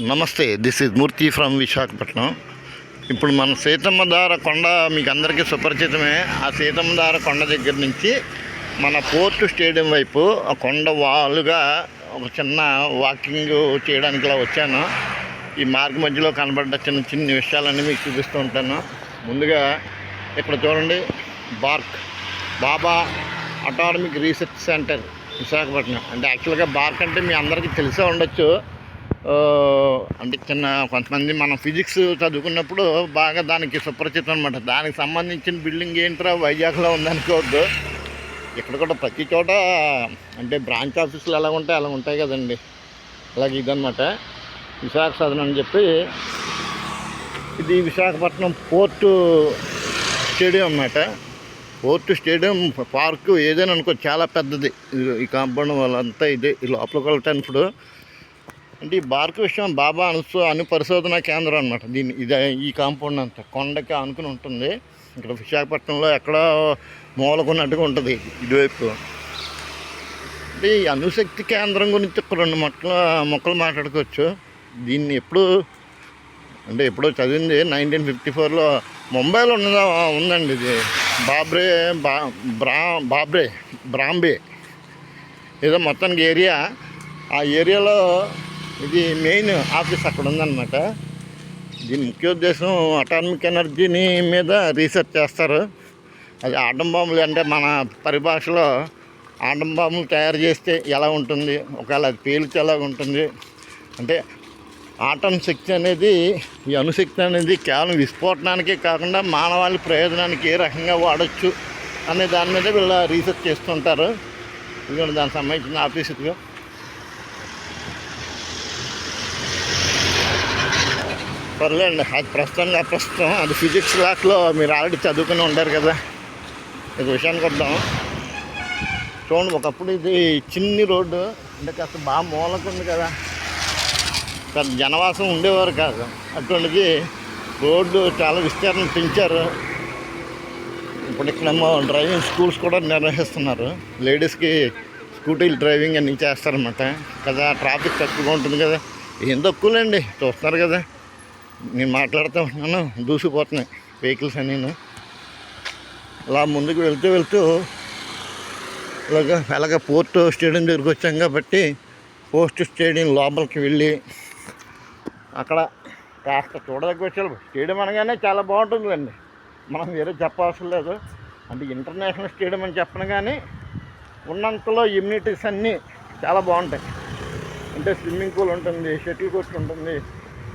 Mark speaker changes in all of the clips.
Speaker 1: నమస్తే this is Murthy from Visakhapatnam ఇప్పుడు మన సీతమ్మ దార కొండ మీకు అందరికీ సుపరిచితమే. ఆ సీతమ్మ దార కొండ దగ్గర నుంచి మన పోర్టు స్టేడియం వైపు ఆ కొండ వాలుగా ఒక చిన్న వాకింగ్ చేయడానికి ఇలా వచ్చాను. ఈ మార్గ మధ్యలో కనబడ్డ చిన్న చిన్న విషయాలన్నీ మీకు చూపిస్తూ ఉంటాను. ముందుగా ఇక్కడ చూడండి BARC Bhabha atomic research centre Visakhapatnam అంటే యాక్చువల్గా బార్క్ అంటే మీ అందరికీ తెలిసే ఉండొచ్చు. అంటే చిన్న కొంతమంది మనం ఫిజిక్స్ చదువుకున్నప్పుడు బాగా దానికి సుపరిచితం అనమాట దానికి సంబంధించిన బిల్డింగ్ ఏంట్రా వైజాగ్లో ఉందనుకోవద్దు. ఇక్కడ కూడా ప్రతి చోట అంటే బ్రాంచ్ ఆఫీసులు ఎలా ఉంటాయి అలా ఉంటాయి కదండి. అలాగే ఇదనమాట విశాఖ సదనం అని చెప్పి ఇది విశాఖపట్నం పోర్టు స్టేడియం అన్నమాట. పోర్టు స్టేడియం పార్కు ఏదైనా అనుకో చాలా పెద్దది. ఈ కాంపౌండ్ వాళ్ళంతా ఇదే లోపలికి వెళ్ళటానికి ఇప్పుడు అంటే ఈ బార్కు విషయం బాబా అనుసు అను పరిశోధన కేంద్రం అనమాట దీన్ని ఇది ఈ కాంపౌండ్ అంతా కొండకి అనుకుని ఉంటుంది. ఇక్కడ విశాఖపట్నంలో ఎక్కడో మూలకున్నట్టుగా ఉంటుంది ఇటువైపు. అంటే ఈ అణుశక్తి కేంద్రం గురించి ఒక రెండు మొక్కలు మొక్కలు మాట్లాడుకోవచ్చు. దీన్ని ఎప్పుడు అంటే ఎప్పుడో చదివింది నైన్టీన్ ఫిఫ్టీ ఫోర్లో ముంబైలో ఉన్నదా ఉందండి ఇది. బాబ్రే బా బ్రా బాబ్రే బ్రాంబే. ఏదో మొత్తానికి ఏరియా. ఆ ఏరియాలో ఇది మెయిన్ ఆఫీస్ అక్కడ ఉందన్నమాట. దీని ముఖ్య ఉద్దేశం అటామిక్ ఎనర్జీని మీద రీసెర్చ్ చేస్తారు. అది ఆటం బాంబులు అంటే మన పరిభాషలో ఆటం బాంబులు తయారు చేస్తే ఎలా ఉంటుంది? ఒకవేళ అది పేలితే ఎలా ఉంటుంది? అంటే ఆటం శక్తి అనేది ఈ అణుశక్తి అనేది కేవలం విస్ఫోటనానికే కాకుండా మానవాళి ప్రయోజనానికి ఏ రకంగా వాడచ్చు అనే దాని మీద వీళ్ళు రీసెర్చ్ చేస్తుంటారు. ఇదిగోండి దానికి సంబంధించిన ఆఫీసుగా పర్లేండి అది ప్రస్తుతంగా ప్రస్తుతం. అది ఫిజిక్స్ లాక్లో మీరు ఆల్రెడీ చదువుకుని ఉంటారు కదా. ఇది విషయానికి వద్దాం. చూడండి ఒకప్పుడు ఇది చిన్ని రోడ్డు అంటే కాస్త బాగా మూలకుంది కదా. పెద్ద జనవాసం ఉండేవారు కాదు. అటువంటిది రోడ్డు చాలా విస్తీర్ణం పెంచారు. ఇప్పుడు ఇక్కడేమో డ్రైవింగ్ స్కూల్స్ కూడా నిర్వహిస్తున్నారు. లేడీస్కి స్కూటీలు డ్రైవింగ్ అన్నీ చేస్తారన్నమాట. కదా ట్రాఫిక్ తక్కువగా ఉంటుంది కదా. ఏం తక్కువలేండి చూస్తున్నారు కదా. నేను మాట్లాడుతూ ఉన్నాను దూసిపోతున్నాయి వెహికల్స్ అన్నీ అలా ముందుకు వెళ్తూ వెళ్తూ ఇలాగ అలాగ పోర్ట్ స్టేడియం దగ్గరికి వచ్చాం కాబట్టి పోస్ట్ స్టేడియం లోపలికి వెళ్ళి అక్కడ కాస్త చూడదగ్గ వచ్చారు స్టేడియం అనగానే చాలా బాగుంటుందండి మనం వేరే చెప్పవసరం లేదు. అంటే ఇంటర్నేషనల్ స్టేడియం అని చెప్పను కానీ ఉన్నంతలో ఇమ్యూనిటీస్ అన్నీ చాలా బాగుంటాయి. అంటే స్విమ్మింగ్ పూల్ ఉంటుంది షటిల్ కోర్ట్ ఉంటుంది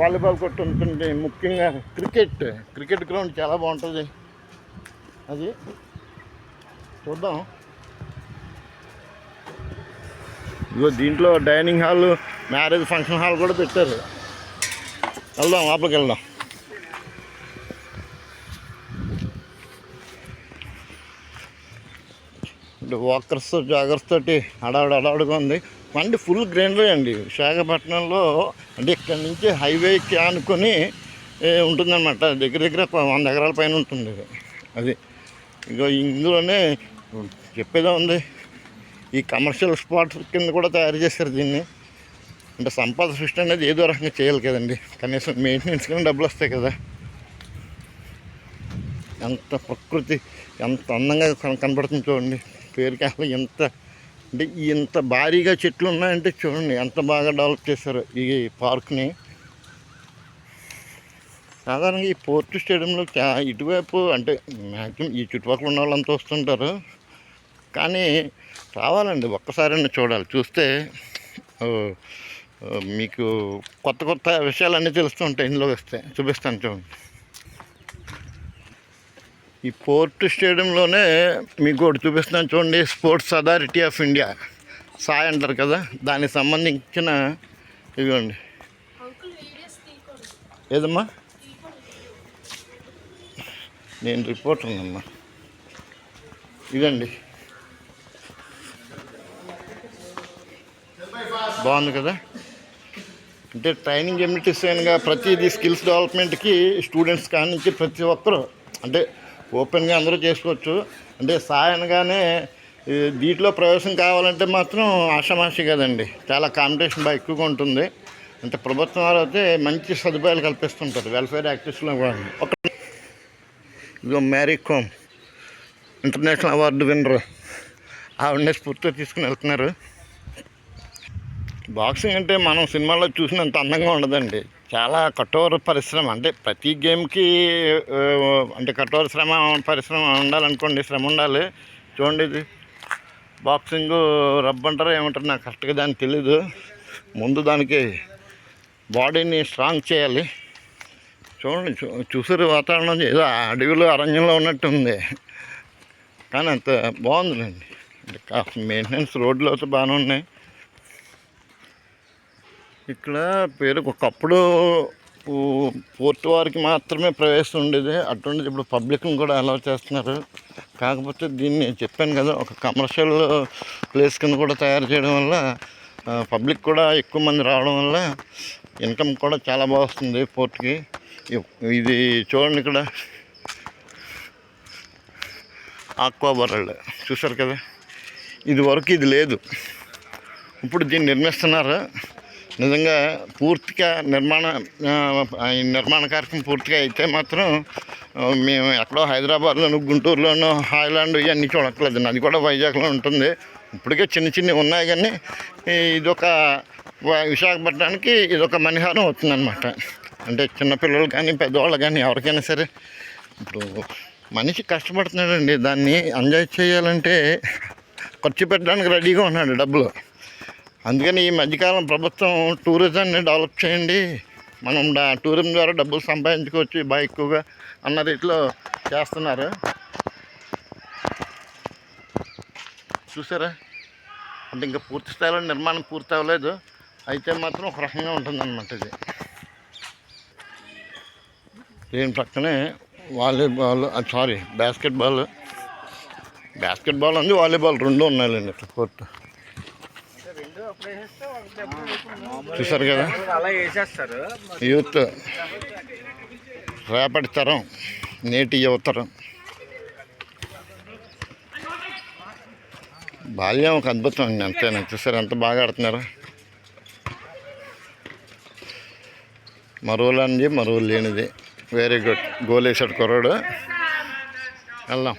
Speaker 1: వాలీబాల్ కోర్ట్ ఉంటుంది ముఖ్యంగా క్రికెట్. క్రికెట్ గ్రౌండ్ చాలా బాగుంటుంది. అది చూద్దాం. ఇగో దీంట్లో dining hall marriage function hall కూడా పెట్టారు. వెళ్దాం లోపలికి వెళ్దాం. అంటే వాకర్స్ జాగర్స్ తోటి హడావుడి ఉంది. మండి ఫుల్ గ్రీనరీ అండి. విశాఖపట్నంలో అంటే ఇక్కడ నుంచి హైవేకి ఆనుకొని ఉంటుందన్నమాట. దగ్గర దగ్గర వంద ఎకరాల పైన ఉంటుంది అది. ఇగో ఇందులోనే చెప్పేదా ఉంది. ఈ కమర్షియల్ స్పాట్స్ కింద కూడా తయారు చేశారు దీన్ని. అంటే సంపద సృష్టి అనేది ఏదో రకంగా చేయాలి కదండి. కనీసం మెయింటెనెన్స్ కానీ డబ్బులు వస్తాయి కదా. ఎంత ప్రకృతి ఎంత అందంగా కన- కనబడుతుంది చూడండి. పేరుకి అసలు ఎంత అంటే ఇంత భారీగా చెట్లు ఉన్నాయంటే చూడండి ఎంత బాగా డెవలప్ చేశారు ఈ పార్క్ని. సాధారణంగా ఈ పోర్టు స్టేడియంలో ఇటువైపు అంటే మ్యాక్సిమం ఈ చుట్టుపక్కల ఉన్న వాళ్ళంతా వస్తుంటారు. కానీ రావాలండి ఒక్కసారైనా చూడాలి. చూస్తే మీకు కొత్త కొత్త విషయాలన్నీ తెలుస్తుంటాయి ఇందులోకి వస్తే. చూపిస్తాను చూడండి. ఈ పోర్ట్ స్టేడియంలోనే మీకు ఒకటి చూపిస్తున్నాను చూడండి sports authority of India SAI అంటారు కదా దానికి సంబంధించిన ఇదిగోండి. ఏదమ్మా? నేను రిపోర్టర్ అమ్మా ఇదండి బాగుంది కదా? అంటే ట్రైనింగ్ ఎమ్యూనిటీస్గా ప్రతిదీ స్కిల్స్ డెవలప్మెంట్కి స్టూడెంట్స్ కానించి నుంచి ప్రతి ఒక్కరు అంటే ఓపెన్గా అందరూ చేసుకోవచ్చు. అంటే సాయనగానే దీంట్లో ప్రవేశం కావాలంటే మాత్రం ఆషామాషి కదండి. చాలా కాంపిటీషన్ బాగా ఎక్కువగా ఉంటుంది. అంటే ప్రభుత్వం వారు అయితే మంచి సదుపాయాలు కల్పిస్తుంటారు. వెల్ఫేర్ యాక్టివిస్ట్లో కూడా. ఒక ఇదిగో Mary Kom international award winner ఆవిడనే స్ఫూర్తిగా తీసుకుని వెళ్తున్నారు. బాక్సింగ్ అంటే మనం సినిమాలో చూసినంత అందంగా ఉండదండి. చాలా కఠోర పరిశ్రమ. అంటే ప్రతి గేమ్కి అంటే కఠోర శ్రమ పరిశ్రమ ఉండాలనుకోండి శ్రమ ఉండాలి. చూడండి ఇది. బాక్సింగ్ రబ్ అంటారా ఏమంటారు నాకు కరెక్ట్గా దానికి తెలీదు. ముందు దానికి బాడీని స్ట్రాంగ్ చేయాలి. చూడండి చూ చూసారు వాతావరణం ఏదో అడవిలో అరణ్యంలో ఉన్నట్టు ఉంది కానీ అంత బాగుందిలేండి. మెయింటెనెన్స్ రోడ్లు అయితే బాగానే ఉన్నాయి. ఇక్కడ పేరు ఒకప్పుడు పోర్టు వారికి మాత్రమే ప్రవేశం ఉండేది. అటువంటిది ఇప్పుడు పబ్లిక్ని కూడా అలౌ చేస్తున్నారు. కాకపోతే దీన్ని చెప్పాను కదా ఒక కమర్షియల్ ప్లేస్ కింద కూడా తయారు చేయడం వల్ల పబ్లిక్ కూడా ఎక్కువ మంది రావడం వల్ల ఇన్కమ్ కూడా చాలా బాగా వస్తుంది పోర్ట్కి. ఇది చూడండి ఇక్కడ. Aqua world. చూసారు కదా? ఇది వరకు ఇది లేదు. ఇప్పుడు దీన్ని నిర్మిస్తున్నారు. నిజంగా పూర్తిగా నిర్మాణ నిర్మాణ కార్యక్రమం పూర్తిగా అయితే మాత్రం మేము ఎక్కడో హైదరాబాద్లోను గుంటూరులోను హాయ్లాండ్ ఇవన్నీ చూడట్లేదు అది కూడా వైజాగ్లో ఉంటుంది. ఇప్పటికే చిన్న చిన్నవి ఉన్నాయి కానీ ఇదొక విశాఖపట్నానికి ఇదొక మణిహారం అవుతుందన్నమాట. అంటే చిన్నపిల్లలు కానీ పెద్దవాళ్ళు కానీ ఎవరికైనా సరే ఇప్పుడు మనిషి కష్టపడుతున్నాడండి. దాన్ని ఎంజాయ్ చేయాలంటే ఖర్చు పెట్టడానికి రెడీగా ఉన్నాడు డబ్బులు. అందుకని ఈ మధ్యకాలం ప్రభుత్వం టూరిజాన్ని డెవలప్ చేయండి. మనం టూరిజం ద్వారా డబ్బులు సంపాదించుకోవచ్చు బాగా ఎక్కువగా అన్న రీతిలో చేస్తున్నారు. చూసారా? అంటే ఇంకా పూర్తి స్థాయిలో నిర్మాణం పూర్తి అవ్వలేదు. అయితే మాత్రం ఒక రకంగా ఉంటుందన్నమాట ఇది. దీని పక్కనే వాలీబాల్ సారీ బాస్కెట్బాల్. బాస్కెట్బాల్ ఉంది వాలీబాల్ రెండు ఉన్నాయండి ఇక్కడ కోర్టు. చూసారు కదా?
Speaker 2: అలా వేసేస్తారు.
Speaker 1: యూత్ రేపటి తరం నేటి యువతరం బాల్యం ఒక అద్భుతం అండి అంతేనా? చూసారు ఎంత బాగా ఆడుతున్నారు? మరువులంది మరువు లేనిది. వెరీ గుడ్ గోల్ వేసాడు కుర్రాడు. వెళ్దాం.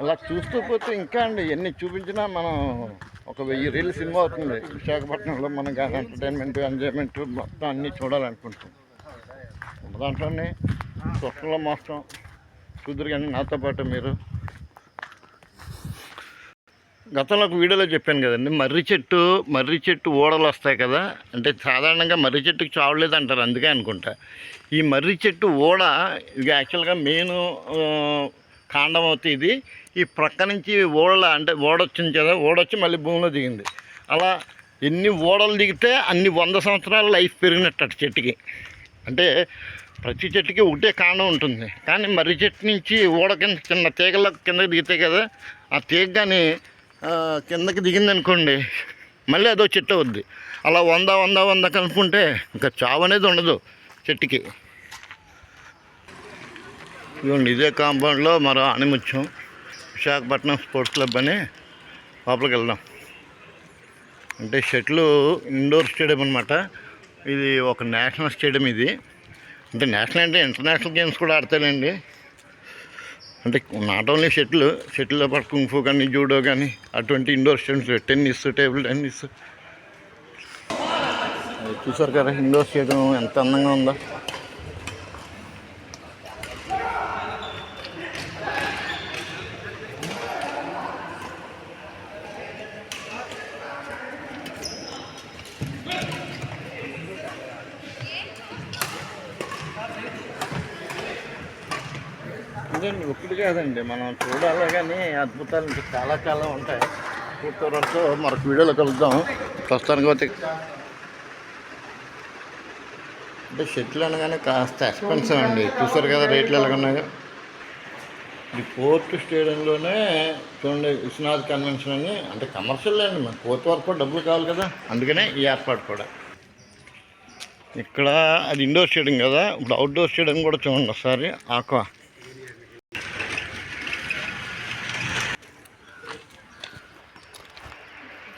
Speaker 1: అలా చూస్తూ పోతే ఇంకా అండి ఎన్ని చూపించినా మనం ఒక వెయ్యి రీల్ సినిమా అవుతుంది. విశాఖపట్నంలో మనం కానీ ఎంటర్టైన్మెంట్ ఎంజాయ్మెంట్ మొత్తం అన్నీ చూడాలనుకుంటాం. దాంట్లోనే స్వప్నంలో మోస్తాం కుదురు కానీ నాతో పాటు మీరు గతంలో ఒక వీడియోలో చెప్పాను కదండి మర్రి చెట్టు మర్రి చెట్టు ఓడలు వస్తాయి కదా అంటే సాధారణంగా మర్రి చెట్టుకి చావలేదు అంటారు అందుకే అనుకుంటా. ఈ మర్రి చెట్టు ఓడ ఇది యాక్చువల్గా మెయిన్ కాండం అవుతుంది ఇది. ఈ ప్రక్క నుంచి ఓడల అంటే ఓడొచ్చింది కదా ఓడొచ్చి మళ్ళీ భూమిలో దిగింది. అలా ఎన్ని ఓడలు దిగితే అన్ని వంద సంవత్సరాల లైఫ్ పెరిగినట్టు అటు చెట్టుకి. అంటే ప్రతి చెట్టుకి ఒకటే కాండం ఉంటుంది. కానీ మర్రి చెట్టు నుంచి ఓడ కింద చిన్న తీగల కిందకి దిగితే కదా ఆ తీగ కానీ కిందకి దిగింది అనుకోండి మళ్ళీ అదో చెట్టు అవుద్ది. అలా వంద వంద వంద కలుపుకుంటే ఇంకా చావు అనేది ఉండదు చెట్టుకి. ఇదిగోండి ఇదే కాంపౌండ్లో మరో ఆణిముత్యం విశాఖపట్నం స్పోర్ట్స్ క్లబ్ అని లోపలికి వెళ్దాం. అంటే షటిల్ ఇండోర్ స్టేడియం అనమాట ఇది ఒక నేషనల్ స్టేడియం ఇది. అంటే నేషనల్ అంటే ఇంటర్నేషనల్ గేమ్స్ కూడా ఆడతాయండి అంటే నాట్ ఓన్లీ షటిల్ షటిల్లో పాటు కుంఫు కానీ జూడో కానీ అటువంటి indoor stadiums tennis table tennis. చూసారు కదా ఇండోర్ స్టేడియం ఎంత అందంగా ఉందో. ఇదండి ఒకటి కాదండి. మనం చూడాలి కానీ అద్భుతాలు ఇంకా చాలా చాలా ఉంటాయి. పూర్తి వరకు మరొక వీడియోలో కలుద్దాం. ప్రస్తుతానికి అయితే అంటే షెట్లు అనగానే కాస్త ఎక్స్పెన్సివ్ అండి. చూసారు కదా రేట్లు ఎలాగున్నాయో ఈ పోర్ట్ స్టేడియంలోనే చూడండి విశ్వనాథ్ కన్వెన్షన్ అని. అంటే కమర్షియల్ అండి. మన పోర్ట్ వరకు కూడా డబ్బులు కావాలి కదా. అందుకనే ఈ ఏర్పాటు కూడా. ఇక్కడ అది ఇండోర్ స్టేడియం కదా. ఇప్పుడు అవుట్డోర్ స్టేడియం కూడా చూడండి ఒకసారి. ఆక్వా.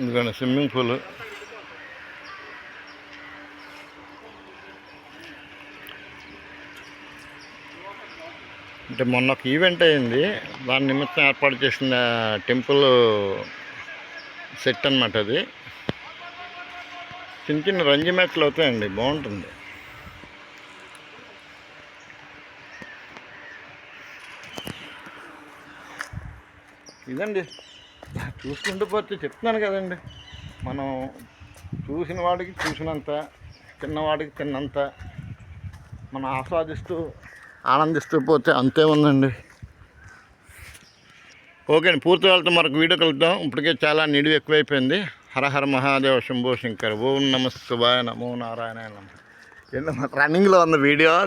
Speaker 1: ఎందుకంటే స్విమ్మింగ్ పూల్. అంటే మొన్న ఒక ఈవెంట్ అయింది. దాని నిమిత్తం ఏర్పాటు చేసిన టెంపుల్ సెట్ అనమాట అది. చిన్న చిన్న రంజీ మ్యాచ్లు అవుతాయండి బాగుంటుంది. ఇదండి. చూసుకుంటూ పోతే చెప్తున్నాను కదండి. మనం చూసిన వాడికి చూసినంత తిన్నవాడికి తిన్నంత మనం ఆస్వాదిస్తూ ఆనందిస్తూ పోతే అంతే ఉందండి. ఓకే అండి పూర్తి వాళ్ళతో మరొక వీడియో కలుద్దాం. ఇప్పటికే చాలా నిడివి ఎక్కువైపోయింది. హర హర మహాదేవ శంభో శంకర్ ఓం నమ శివాయ నమో నారాయణ నమ. రన్నింగ్లో ఉన్న వీడియో?